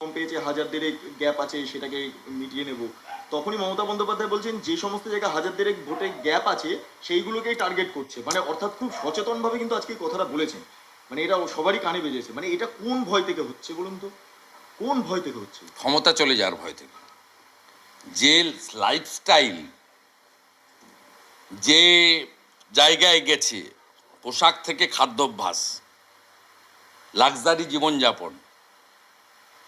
কম পেয়েছে, হাজার দেড়েক গ্যাপ আছে, সেটাকে মিটিয়ে নেব। তখনই মমতা বন্দ্যোপাধ্যায় বলছেন, যে সমস্ত জায়গায় হাজার দেড়েক ভোটে গ্যাপ আছে, সেইগুলোকেই টার্গেট করছে। মানে অর্থাৎ খুব সচেতনভাবে কিন্তু আজকে কথাটা বলেছেন। মানে এটা সবারই কানে বেজেছে। মানে এটা কোন ভয় থেকে হচ্ছে বলুন তো? কোন ভয় থেকে হচ্ছে? ক্ষমতা চলে যাওয়ার ভয় থেকে। যে লাইফস্টাইল যে জায়গায় গেছে, পোশাক থেকে খাদ্যাভ্যাস লাক্সারি জীবনযাপন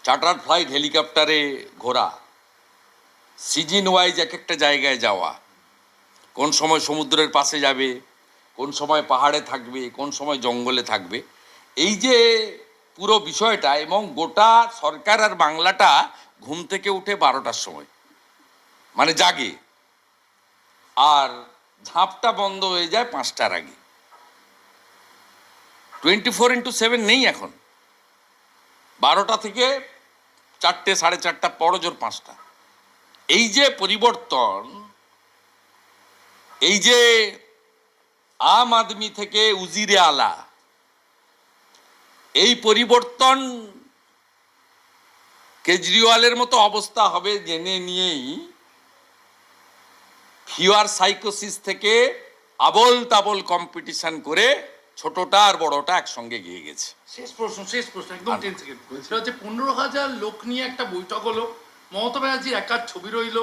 চার্টার ফ্লাইট হেলিকপ্টারে ঘোরা। সিজন ওয়াইজ এক একটা জায়গায় যাওয়া। কোন সময় সমুদ্রের পাশে যাবে, কোন সময় পাহাড়ে থাকবে, কোন সময় জঙ্গলে থাকবে। এই যে পুরো বিষয়টা এবং গোটা সরকার আর বাংলাটা ঘুম থেকে উঠে বারোটার সময় মানে জাগে। আর ঝাঁপটা বন্ধ হয়ে যায় পাঁচটার আগে। টোয়েন্টি ফোর ইন্টু সেভেন নেই এখন। বারোটা থেকে চারটে, সাড়ে চারটা, পরজোর পাঁচটা। এই যে পরিবর্তন, এই যে আম আদমি থেকে উজিরে আলা, এই পরিবর্তন কেজরিওয়ালের মতো অবস্থা হবে জেনে নিয়েই ফিওয়ার সাইকোসিস থেকে আবল তাবল কম্পিটিশন করে ছোটটা আর বড়টা একসঙ্গে গিয়ে গেছে। শেষ প্রশ্ন শেষ প্রশ্ন একদম টেন সেকেন্ড সেটা হচ্ছে পনেরো হাজার লোক নিয়ে একটা বৈঠক হলো। মমতা ব্যানার্জি একার ছবি রইল।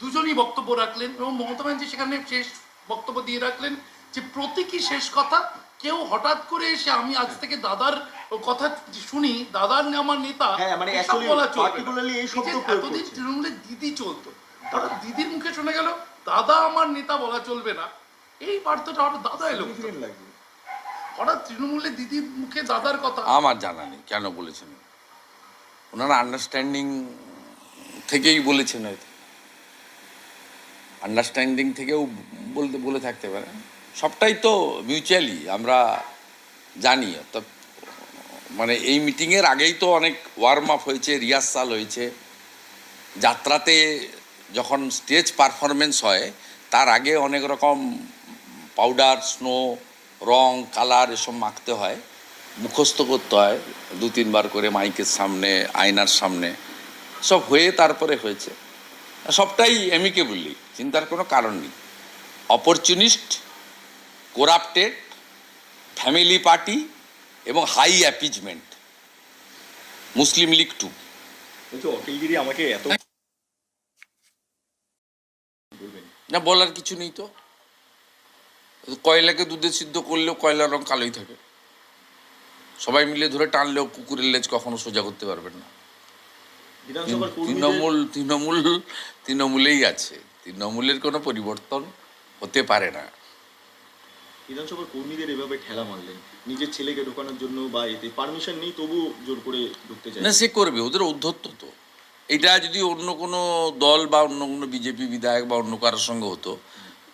দুজনই বক্তব্য রাখলেন এবং মমতা ব্যানার্জি সেখানে শেষ বক্তব্য দিয়ে রাখলেন যে প্রতীকী শেষ কথা কেউ হঠাৎ করে এসে আমি আজ থেকে দাদার কথা শুনি দাদার আমার নেতা হ্যাঁ, মানে এতদিন। তৃণমূলের দিদি চলতো তারপর দিদির মুখে শোনা গেল দাদা আমার নেতা বলা চলবে না। এই বার্তাটা হঠাৎ দাদা এলো লাগবে। হঠাৎ তৃণমূলের দিদির মুখে দাদার কথা? আমার জানা নেই, কেন বলেছেন? ওনারা আন্ডারস্ট্যান্ডিং থেকেই বলেছেন হয়তো। আন্ডারস্ট্যান্ডিং থেকেও বলতে, বলে থাকতে পারে। সবটাই তো মিউচুয়ালি আমরা জানি। তো মানে এই মিটিংয়ের আগেই তো অনেক ওয়ার্ম আপ হয়েছে রিহার্সাল হয়েছে। যাত্রাতে যখন স্টেজ পারফরমেন্স হয়, তার আগে অনেক রকম পাউডার স্নো রং কালার এসব মাখতে হয় মুখস্থ করতে হয় দু তিনবার করে মাইকের সামনে আয়নার সামনে। সব হয়ে তারপরে হয়েছে। সবটাই এমিকেবলি চিন্তার কোনো কারণ নেই। অপরচুনিস্ট কোরাপ্টেড ফ্যামিলি পার্টি এবং high appeasement Muslim League to Akhil Giri আমাকে এত না বলার কিছু নেই তো। কয়লাকে দুধে সিদ্ধ করলেও কয়লার রং কালোই থাকে। সবাই মিলে ধরে টানলেও কুকুরের লেজ কখনো সোজা করতে পারবেন না। তৃণমূল তৃণমূল তৃণমূলেই আছে। তৃণমূলের কোনো পরিবর্তন হতে পারে না। বিধানসভার কর্মীদের এভাবে ঠেলা মারলেন। নিজের ছেলেকে ঢোকানোর জন্য বা এতে পারমিশন নেই তবু জোর করে ঢুকতে চাই না সে করবে ওদের উদ্ধত্ত তো। এটা যদি অন্য কোনো দল বা অন্য কোনো বিজেপি বিধায়ক বা অন্য কারোর সঙ্গে হতো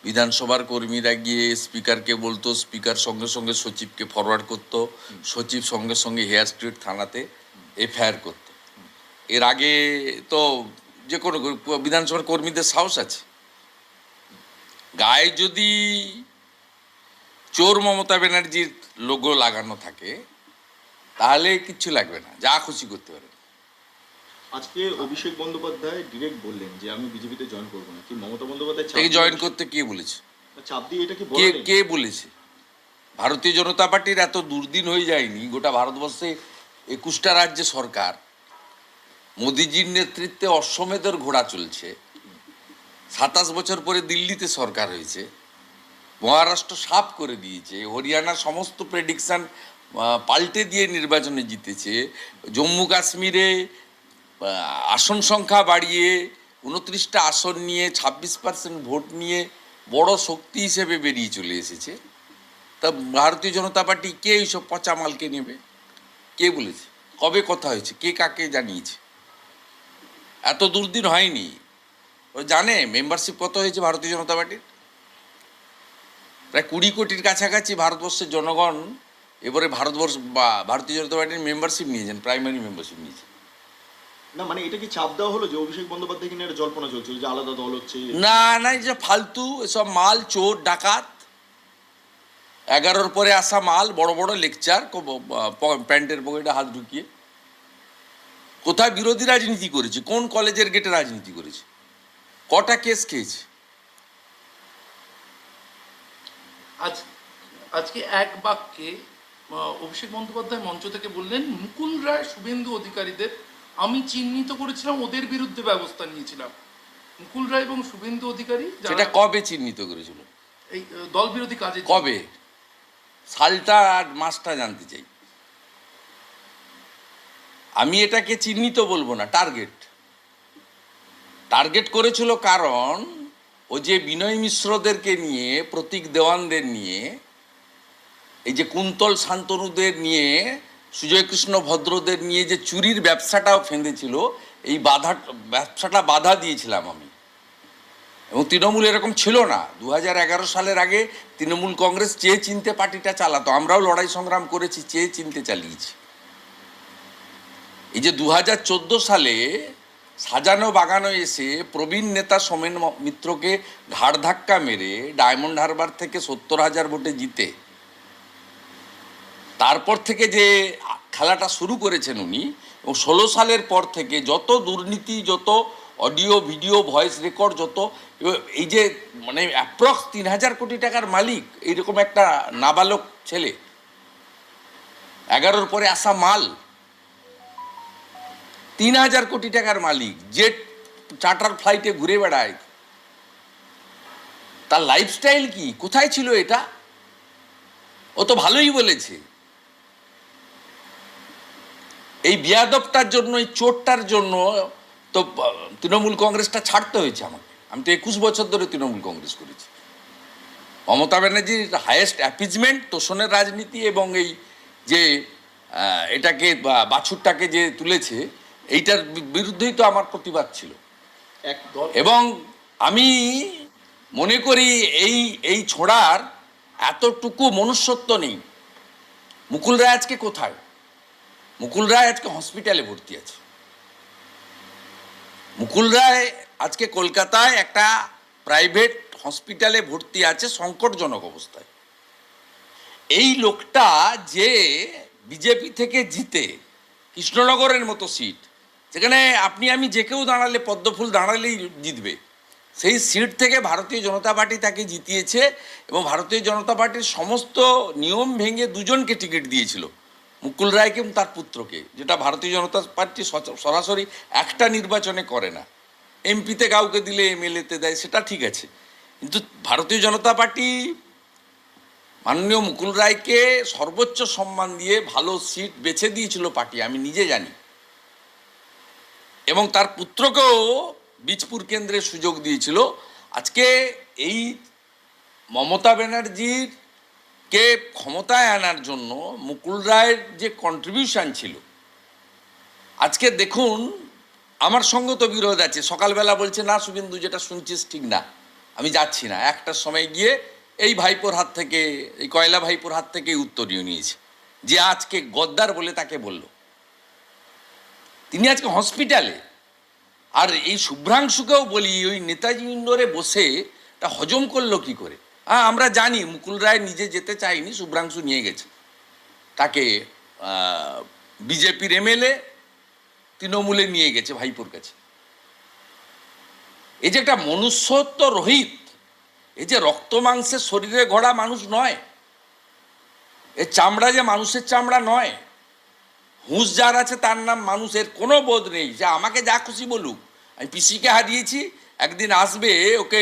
বিধানসভার কর্মীরা গিয়ে স্পিকারকে বলতো, স্পিকার সঙ্গে সঙ্গে সচিবকে ফরওয়ার্ড করতো, সচিব সঙ্গে সঙ্গে হেয়ার স্ট্রিট থানাতে এফআইআর করতো। এর আগে তো যে কোনো বিধানসভার কর্মীদের সাহস আছে। গায়ে যদি চোর মমতা ব্যানার্জির লোগো লাগানো থাকে, তাহলে কিচ্ছু লাগবে না, যা খুশি করতে পারে আজকে অভিষেক বন্দ্যোপাধ্যায় ডিরেক্ট বললেন যে আমি বিজেপিতে জয়েন করব না। কি মমতা বন্দ্যোপাধ্যায় তাকে জয়েন করতে কে বলেছে? চাপ দিয়ে এটা কি কে কে বলেছে? ভারতীয় জনতা পার্টির এত দুর্দিন হয়ে যায়নি গোটা ভারতবর্ষে একুশটা রাজ্যে সরকার। মোদিজির নেতৃত্বে অশ্বমেধের ঘোড়া চলছে। সাতাশ বছর পরে দিল্লিতে সরকার হয়েছে। মহারাষ্ট্র সাফ করে দিয়েছে। হরিয়ানার সমস্ত প্রেডিকশন পাল্টে দিয়ে নির্বাচনে জিতেছে। জম্মু কাশ্মীরে আসন সংখ্যা বাড়িয়ে উনত্রিশটা আসন নিয়ে ছাব্বিশ পার্সেন্ট ভোট নিয়ে বড় শক্তি হিসেবে বেরিয়ে চলে এসেছে। তা ভারতীয় জনতা পার্টি কে এইসব পচা মালকে নেবে? কে বলেছে? কবে কথা হয়েছে? কে কাকে জানিয়েছে? এত দুর্দিন হয়নি। ও জানে মেম্বারশিপ কত হয়েছে ভারতীয় জনতা পার্টির? প্রায় কুড়ি কোটির কাছাকাছি ভারতবর্ষের জনগণ এবারে ভারতবর্ষ বা ভারতীয় জনতা পার্টির মেম্বারশিপ নিয়েছেন প্রাইমারি মেম্বারশিপ নিয়েছেন। না মানে এটা কি চাপ দেওয়া হলো যে অভিষেক বন্দ্যোপাধ্যায় কিনা একটা জল্পনা চলছিল যে আলাদা দল হচ্ছে না না এই যে ফালতু এসব মাল চোর ডাকাত এগারোর পরে আসা মাল বড় বড় লেকচার প্যান্টের পকেটে হাত ঢুকিয়ে। কোথায় বিরোধী রাজনীতি করেছে? কোন কলেজের গেটে রাজনীতি করেছে? কটা কেস খেয়েছে? আজ আজকে এক বাক্যে অভিষেক বন্দ্যোপাধ্যায় মঞ্চ থেকে বললেন মুকুল রায় শুভেন্দু অধিকারীদের আমি চিহ্নিত করেছিলাম ওদের বিরুদ্ধে ব্যবস্থা নিয়েছিলাম। মুকুল রায় এবং শুভেন্দু অধিকারী সেটা কবে চিহ্নিত করেছিল? এই দল বিরোধী কাজে কবে? সালটা আর মাসটা জানতে চাই। আমি এটাকে চিহ্নিত বলব না টার্গেট। টার্গেট করেছিল কারণ ও যে বিনয় মিশ্রদেরকে নিয়ে প্রতীক দেওয়ানদের নিয়ে এই যে কুন্তল শান্তনুদের নিয়ে সুজয় কৃষ্ণ ভদ্রদের নিয়ে যে চুরির ব্যবসাটাও ফেঁদেছিল, এই বাধা, ব্যবসাটা বাধা দিয়েছিলাম আমি। এবং তৃণমূল এরকম ছিল না। দু সালের আগে তৃণমূল কংগ্রেস চেয়ে চিনতে পার্টিটা চালাতো, আমরাও লড়াই সংগ্রাম করেছি চেয়ে চিনতে চালিয়েছি। এই যে দু হাজার চোদ্দ সালে সাজানো বাগানো এসে প্রবীণ নেতা সোমেন মিত্রকে ঘাড় ধাক্কা মেরে ডায়মন্ড হারবার থেকে সত্তর হাজার ভোটে জিতে তারপর থেকে যে খেলাটা শুরু করেছেন উনি, এবং ষোলো সালের পর থেকে যত দুর্নীতি, যত অডিও, ভিডিও, ভয়েস রেকর্ড, যত এই যে মানে অ্যাপ্রক্স তিন হাজার কোটি টাকার মালিক, এইরকম একটা নাবালক ছেলে। এগারোর পরে আসা মাল। তিন হাজার কোটি টাকার মালিক জেট চার্টার ফ্লাইটে ঘুরে বেড়ায়। তার লাইফস্টাইল কি? কোথায় ছিল এটা? ও তো ভালোই বলেছে। এই বিয়াদবটার জন্য এই চোটটার জন্য তো তৃণমূল কংগ্রেসটা ছাড়তে হয়েছে আমাকে। আমি তো একুশ বছর ধরে তৃণমূল কংগ্রেস করেছি। মমতা ব্যানার্জির হায়েস্ট অ্যাপিজমেন্ট তোষণের রাজনীতি এবং এই যে এটাকে বাছুরটাকে যে তুলেছে এইটার বিরুদ্ধেই তো আমার প্রতিবাদ ছিল। এবং আমি মনে করি এই এই ছোড়ার এতটুকু মনুষ্যত্ব নেই। মুকুল রায় আজকে কোথায়? মুকুল রায় আজকে হসপিটালে ভর্তি আছে। মুকুল রায় আজকে কলকাতায় একটা প্রাইভেট হসপিটালে ভর্তি আছে সংকটজনক অবস্থায়। এই লোকটা যে বিজেপি থেকে জিতে কৃষ্ণনগরের মতো সিট যেখানে আপনি আমি যে কেউ দাঁড়ালে, পদ্মফুল দাঁড়ালেই জিতবে। সেই সিট থেকে ভারতীয় জনতা পার্টি তাকে জিতিয়েছে এবং ভারতীয় জনতা পার্টির সমস্ত নিয়ম ভেঙে দুজনকে টিকিট দিয়েছিল। মুকুল রায়কে এবং তার পুত্রকে? যেটা ভারতীয় জনতা পার্টি সরাসরি একটা নির্বাচনে করে না। এমপিতে কাউকে দিলে এমএলএতে দেয়, সেটা ঠিক আছে। কিন্তু ভারতীয় জনতা পার্টি মাননীয় মুকুল রায়কে সর্বোচ্চ সম্মান দিয়ে ভালো সিট বেছে দিয়েছিল পার্টি, আমি নিজে জানি। এবং তার পুত্রকেও বীজপুর কেন্দ্রে সুযোগ দিয়েছিল। আজকে এই মমতা ব্যানার্জির কে ক্ষমতায় আনার জন্য মুকুল রায়ের যে কন্ট্রিবিউশন ছিল। আজকে দেখুন, আমার সঙ্গে তো বিরোধ আছে। সকালবেলা বলছে, না শুভেন্দু, যেটা শুনছিস ঠিক না। আমি যাচ্ছি না। একটার সময় গিয়ে এই ভাইপোর হাত থেকে, এই কয়লা ভাইপোর হাত থেকে উত্তরীয় নিয়েছে। যে আজকে গদ্দার বলে তাকে বলল। তিনি আজকে হসপিটালে। আর এই শুভ্রাংশুকেও বলি, ওই নেতাজি ইন্ডোরে বসে তা হজম করল কি করে? হ্যাঁ আমরা জানি, মুকুল রায় নিজে যেতে চায়নি, শুভ্রাংশু নিয়ে গেছে। তাকে বিজেপির এমএলএ তৃণমূলে নিয়ে গেছে ভাইপোর কাছে। এই যে একটা মনুষ্যত্ব রহিত, এই যে রক্ত মাংসের শরীরে ঘোড়া মানুষ নয়, এ চামড়া যে মানুষের চামড়া নয়, হুঁশ যার আছে তার নাম মানুষের কোনো বোধ নেই। যে আমাকে যা খুশি বলুক, আমি পিসিকে হারিয়েছি, একদিন আসবে, ওকে